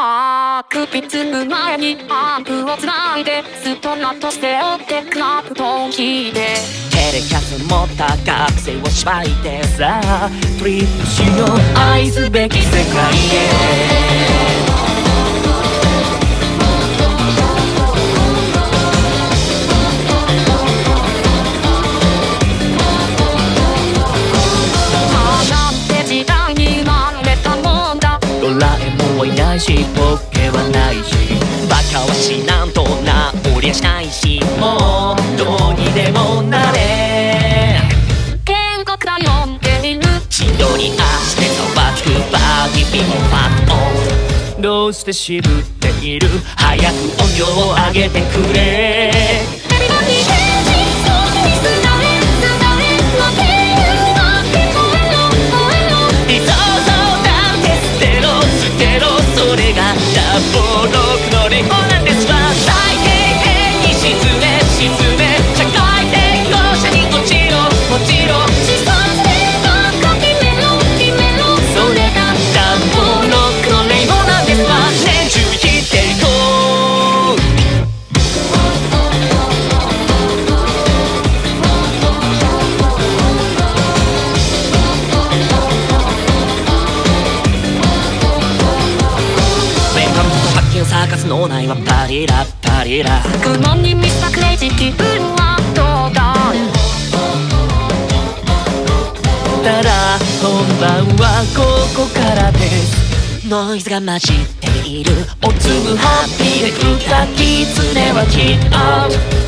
あー首つむ前にアンプをつないでストラとして追ってクラップトン聞いてテレキャス持った学生をしばいてさトリップしよう愛すべき世界へ。なんて時代に生まれたもんだ。ドラえもんはいないしポケはないしバカは死なんと治りゃしないしもうどうにでもなれ。天国だ呼んでいる。千鳥足で騒ぐバーディビンファンオン。どうして渋っている。早く音量を上げてくれがサーカス脳内はパリラパリラ。雲に見したクレイジー気分はどうだたら本番はここからです。ノイズが混じっている。おつむハッピーで歌キツネはキッアウそ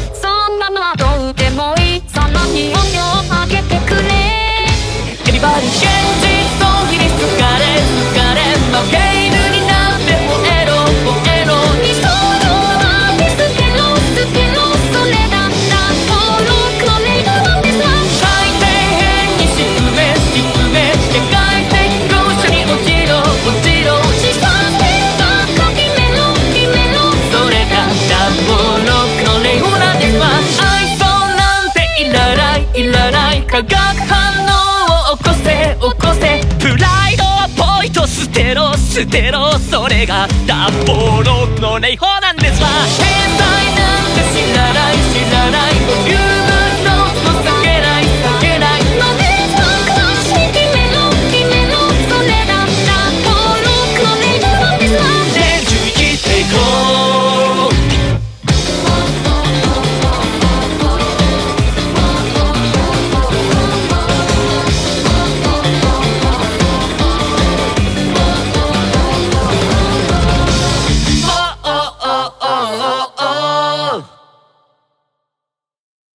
化学反応を起こせ起こせプライドはポイと捨てろ捨てろそれがダンボーロの礼法なんですわ。